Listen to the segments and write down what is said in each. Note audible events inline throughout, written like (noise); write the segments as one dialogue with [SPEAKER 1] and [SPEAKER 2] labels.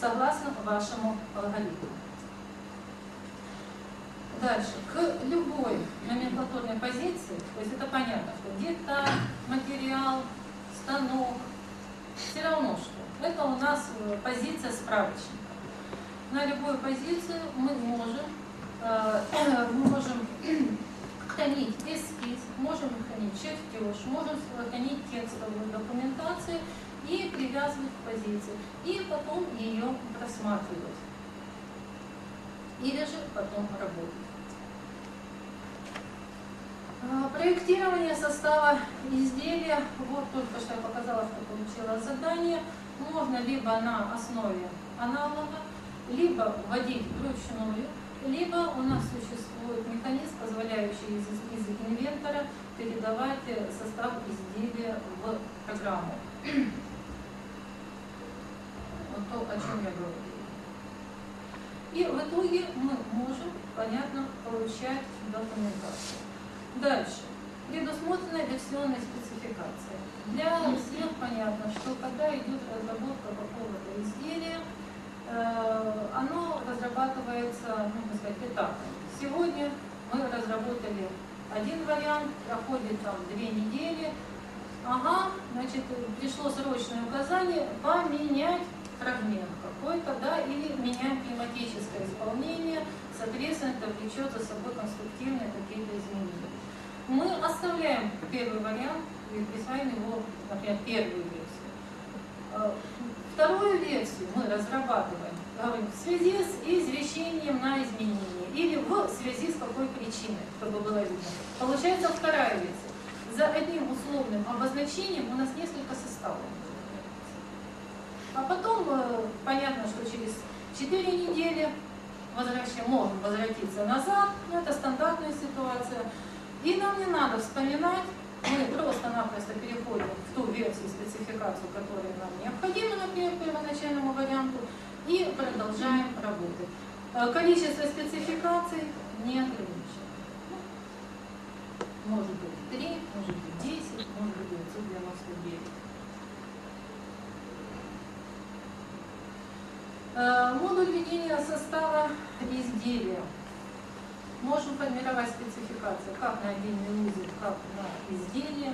[SPEAKER 1] согласно вашему алгоритму. Дальше, к любой номенклатурной позиции, то есть это понятно, что деталь, материал, станок, все равно что. Это у нас э, позиция справочника. На любую позицию мы можем, э, (clears throat) мы можем (clears throat) хранить эскиз, можем хранить чертеж, можем хранить текстовую документацию и привязывать к позиции, и потом ее просматривать. Или же потом работать. А, Проектирование состава изделия, вот только что я показала, что получила задание, можно либо на основе аналога, либо вводить вручную, либо у нас существует механизм, позволяющий из, из инвентора передавать э, состав изделия в программу. Вот то, о чем я говорила. И в итоге мы можем, понятно, получать документацию. Дальше. Предусмотрена версионная спецификация. Для всех понятно, что когда идет разработка какого-то изделия, э, оно разрабатывается, ну, так сказать, этапами. Сегодня мы разработали один вариант, проходит там две недели. Ага, значит, пришло срочное указание поменять фрагмент какой-то, да, или меняем климатическое исполнение, соответственно, это влечет за собой конструктивные какие-то изменения. Мы оставляем первый вариант и присваиваем его, например, первую версию. Э, Вторую версию мы разрабатываем говорим, в связи с извещением на изменение или в связи с какой причиной, чтобы было видно. Получается вторая версия. За одним условным обозначением у нас несколько составов. А потом э, понятно, что через 4 недели возвращаем, можем возвратиться назад, но это стандартная ситуация. И нам не надо вспоминать, мы просто-напросто переходим в ту версию, спецификацию, которая нам необходима, например, первоначальному варианту, и продолжаем работать. Э, Количество спецификаций не ограничено. Ну, Может быть 3, может быть 10, может быть 999. Э, Модуль ведения состава изделия. Можем формировать спецификацию как на отдельный узел, как на изделие.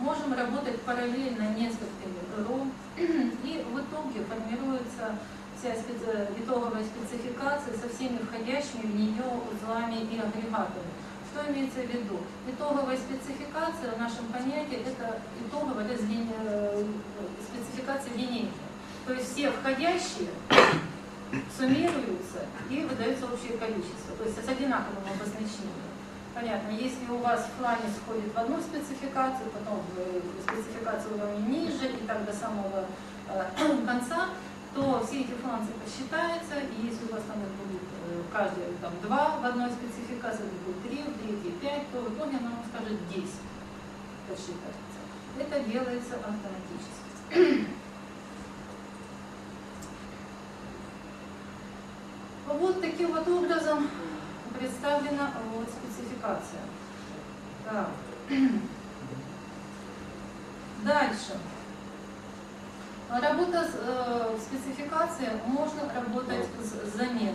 [SPEAKER 1] Можем работать параллельно несколькими РО. И в итоге формируется вся специ- итоговая спецификация со всеми входящими в нее узлами и агрегатами. Что имеется в виду? Итоговая спецификация в нашем понятии это итоговая э, спецификация линейная. То есть все входящие суммируются и выдается общее количество, то есть с одинаковым обозначением. Понятно, если у вас фланец входит в одну спецификацию, потом в спецификацию уровня ниже и так до самого э, (clears throat) конца, то все эти фланцы посчитаются, и если у вас там их будет э, каждый там, два в одной спецификации, это будет три, в третьей пять, то в итоге она вам скажет 10 посчитается. Это делается автоматически. (clears throat) Вот таким вот образом представлена вот спецификация. Так. (clears throat) Дальше. Работа с э, спецификацией, можно работать с заменами.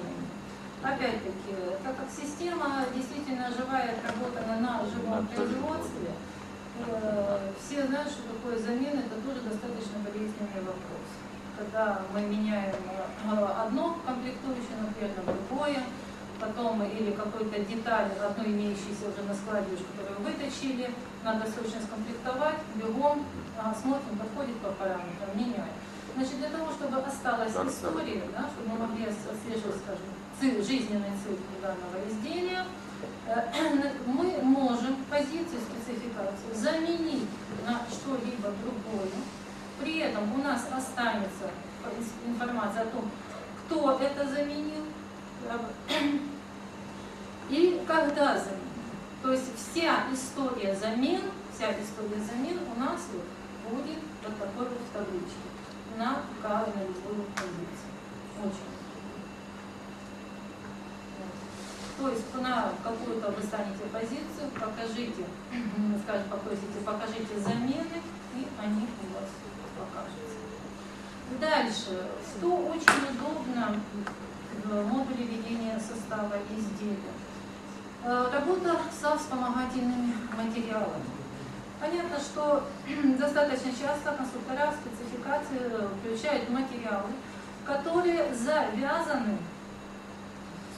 [SPEAKER 1] Опять-таки, так как система действительно живая, отработана на живом производстве, э, все знают, что такое замена, это тоже достаточно болезненный вопрос когда мы меняем э, одно комплектующее, например, на другое, потом или какую-то деталь, одну имеющуюся уже на складе, которую вытащили, надо срочно скомплектовать, бегом, а, смотрим, подходит по параметрам, меняем. Значит, для того, чтобы осталась
[SPEAKER 2] Так,
[SPEAKER 1] история, да, чтобы мы могли отслеживать, скажем, ци- жизненный цикл данного изделия, э, (clears throat) мы можем позицию спецификацию заменить на что-либо другое, при этом у нас останется информация о том, кто это заменил и когда заменил. То есть вся история замен, вся история замен у нас будет вот такой вот в табличке на каждой любую позицию. Очень. То есть на какую-то вы станете позицию, покажите, скажем, попросите, покажите замены, и они у вас покажутся. Дальше, что очень соответственно, модули ведения состава изделия. Э, работа со вспомогательными материалами. Понятно, что (clears throat) достаточно часто конструктора в спецификации включают материалы, которые завязаны,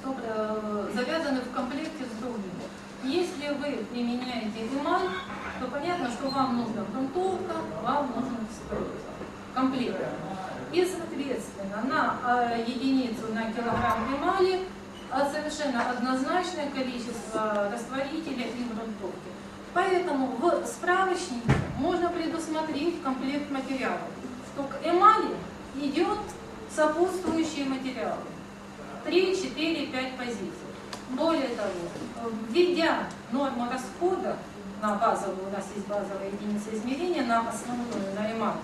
[SPEAKER 1] э, завязаны в комплекте с другими. Если вы применяете эмаль, то понятно, что вам нужна грунтовка, вам нужен комплект. И, соответственно, на э, единицу на килограмм эмали а совершенно однозначное количество растворителя и грунтовки. Поэтому в справочнике можно предусмотреть комплект материалов, что к эмали идет сопутствующие материалы. 3, 4, 5 позиций. Более того, введя норму расхода на базовую, у нас есть базовая единица измерения, на основную, на эмаль,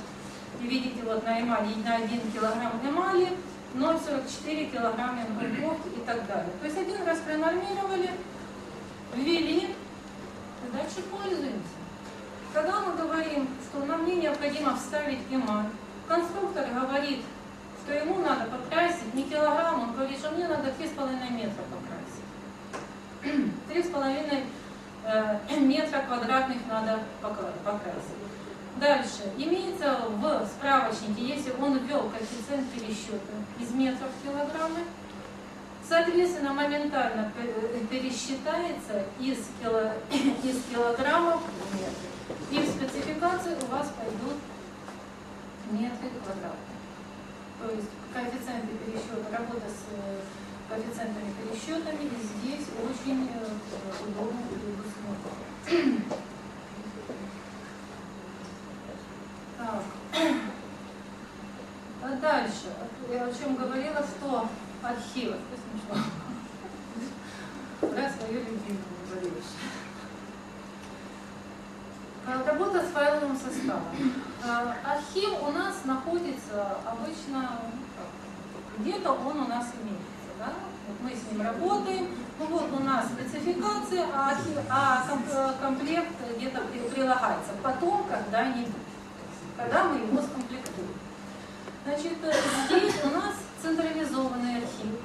[SPEAKER 1] и видите, вот на эмали, на 1 килограмм эмали 0,44 килограмма грунтовки и так далее. То есть один раз пронормировали, ввели, и дальше пользуемся. Когда мы говорим, что нам не необходимо вставить эмаль, конструктор говорит, что ему надо покрасить не килограмм, он говорит, что мне надо 3,5 метра покрасить. (clears throat) 3,5 э, метра квадратных надо покрасить. Дальше. Имеется в справочнике, если он ввел коэффициент пересчета из метров в килограммы, соответственно, моментально пересчитается из, кило, (coughs) из килограммов в метры. И в спецификации у вас пойдут метры квадратные. То есть коэффициенты пересчета, работа с коэффициентами пересчетами здесь очень э, удобно предусмотрено. Так. А дальше. Я о чем говорила, что архив. Да, свою любимую говоришь. Работа с файловым составом. А, архив у нас находится обычно где-то он у нас имеется. Да? Вот мы с ним работаем. Ну вот у нас спецификация, а, а комплект где-то прилагается. Потом когда-нибудь когда мы его скомплектуем. Значит, здесь у нас централизованный архив.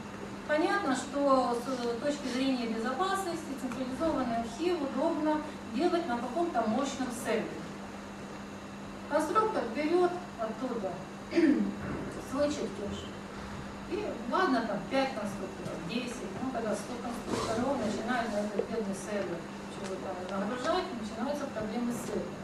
[SPEAKER 1] Понятно, что с точки зрения безопасности централизованный архив удобно делать на каком-то мощном сервере. Конструктор берет оттуда (clears throat) свой чертеж. И ладно, там 5 конструкторов, 10, ну когда 100 конструкторов начинают на этот бедный сервер чего-то нагружать, начинаются проблемы с сервером.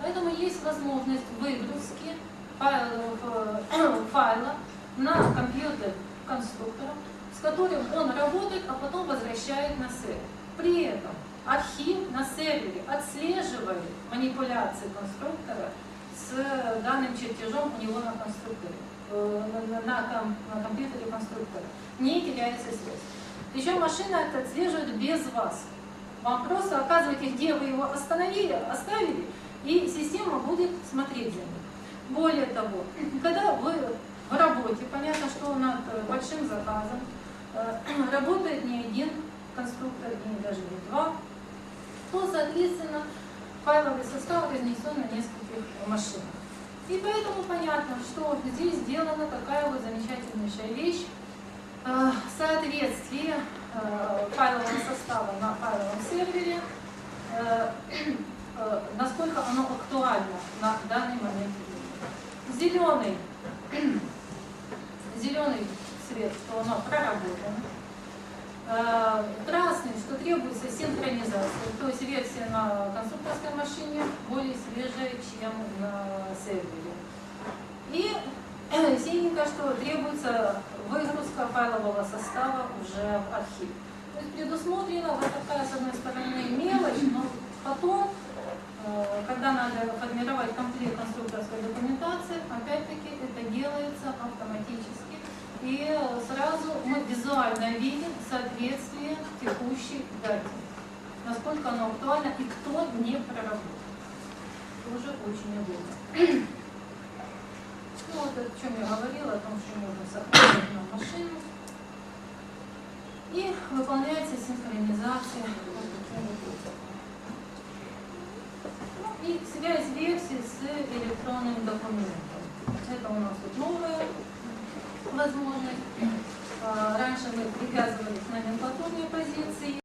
[SPEAKER 1] Поэтому есть возможность выгрузки файла, э, (clears throat) файла на компьютер конструктора, с которым он работает, а потом возвращает на сервер. При этом архив на сервере отслеживает манипуляции конструктора с данным чертежом у него на конструкторе, э, на, компьютере конструктора. Не теряется связь. Причем машина это отслеживает без вас. Вам просто оказываете, где вы его остановили, оставили, и система будет смотреть за ним. Более того, когда вы в работе, понятно, что над большим заказом, э, (clears throat) работает не один конструктор, не даже не два, то, соответственно, файловый состав разнесен на нескольких машинах. И поэтому понятно, что здесь сделана такая вот замечательнейшая вещь, э, соответствие э, файлового состава на файловом сервере (clears throat) Э, насколько оно актуально на данный момент Зеленый, (clears throat) зеленый цвет, что оно проработано. Красный, что требуется синхронизация, то есть версия на конструкторской машине более свежая, чем на сервере. И (clears throat) синенько, что требуется выгрузка файлового состава уже в архив. То есть предусмотрена вот такая, с одной стороны, мелочь, но потом Э, когда надо формировать комплект конструкторской документации, опять-таки это делается автоматически. И сразу мы визуально видим соответствие текущей дате. Насколько оно актуально и кто не проработал. Тоже очень удобно. (clears throat) Ну вот о чем я говорила, о том, что можно сохранить на машину. И выполняется синхронизация вот таким вот образом и связь версии с электронным документом. Это у нас тут новая возможность. А, Раньше мы привязывались к номенклатурной позиции,